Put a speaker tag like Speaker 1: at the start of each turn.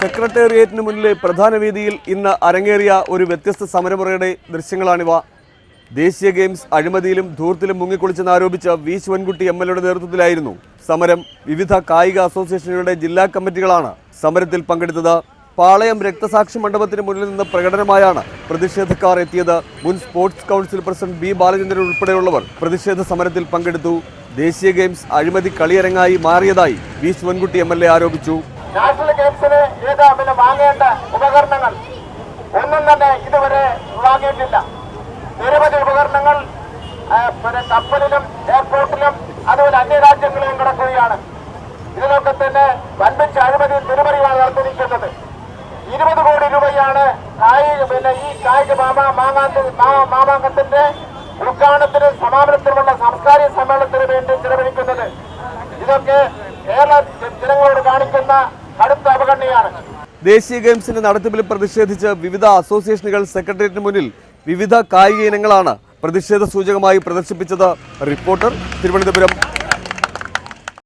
Speaker 1: സെക്രട്ടേറിയറ്റിന് മുന്നിലെ പ്രധാന വേദിയിൽ ഇന്ന് അരങ്ങേറിയ ഒരു വ്യത്യസ്ത സമരമുറയുടെ ദൃശ്യങ്ങളാണിവ. ദേശീയ ഗെയിംസ് അഴിമതിയിലും ധൂർത്തിലും മുങ്ങിക്കുളിച്ചെന്ന് ആരോപിച്ച വി ശിവൻകുട്ടി എം എൽ എയുടെ നേതൃത്വത്തിലായിരുന്നു സമരം. വിവിധ കായിക അസോസിയേഷനുകളുടെ ജില്ലാ കമ്മിറ്റികളാണ് സമരത്തിൽ പങ്കെടുത്തത്. പാളയം രക്തസാക്ഷി മണ്ഡപത്തിന് മുന്നിൽ നിന്ന് പ്രകടനമായാണ് പ്രതിഷേധക്കാർ എത്തിയത്. മുൻ sports council president B Balachandran ഉൾപ്പെടെയുള്ളവർ പ്രതിഷേധ സമരത്തിൽ പങ്കെടുത്തു. ദേശീയ ഗെയിംസ് അഴിമതി കളിയരങ്ങായി മാറിയതായി വി ശിവൻകുട്ടി എ ആരോപിച്ചു.
Speaker 2: നാഷണൽ ഗെയിംസിന് ഏത് പിന്നെ വാങ്ങേണ്ട ഉപകരണങ്ങൾ ഒന്നും തന്നെ ഇതുവരെ വാങ്ങിയിട്ടില്ല. നിരവധി ഉപകരണങ്ങൾ പിന്നെ കപ്പലിലും എയർപോർട്ടിലും അതുപോലെ അന്യരാജ്യങ്ങളിലും കിടക്കുകയാണ്. ഇതിനൊക്കെ തന്നെ വൻപിച്ച അഴിമതി തിരുമറിയാണ് നടത്തിയിരിക്കുന്നത് ഇരുപത് കോടി രൂപയാണ് കായിക പിന്നെ ഈ കായിക മാമാ മാമാങ്ക മാമാങ്കത്തിന്റെ ഉദ്ഘാടനത്തിനും സമാപനത്തിനുമുള്ള സാംസ്കാരിക സമ്മേളനത്തിന് വേണ്ടി ചെലവഴിക്കുന്നത്. ഇതൊക്കെ കേരള ജനങ്ങളോട് കാണിക്കുന്ന കടുത്ത അവഗണനയാണ്.
Speaker 1: ദേശീയ ഗെയിംസിന്റെ നടത്തിപ്പിൽ പ്രതിഷേധിച്ച് വിവിധ അസോസിയേഷനുകൾ സെക്രട്ടേറിയറ്റിന് മുന്നിൽ വിവിധ കായിക ഇനങ്ങളാണ് പ്രതിഷേധ സൂചകമായി പ്രദർശിപ്പിച്ചത്. റിപ്പോർട്ടർ തിരുവനന്തപുരം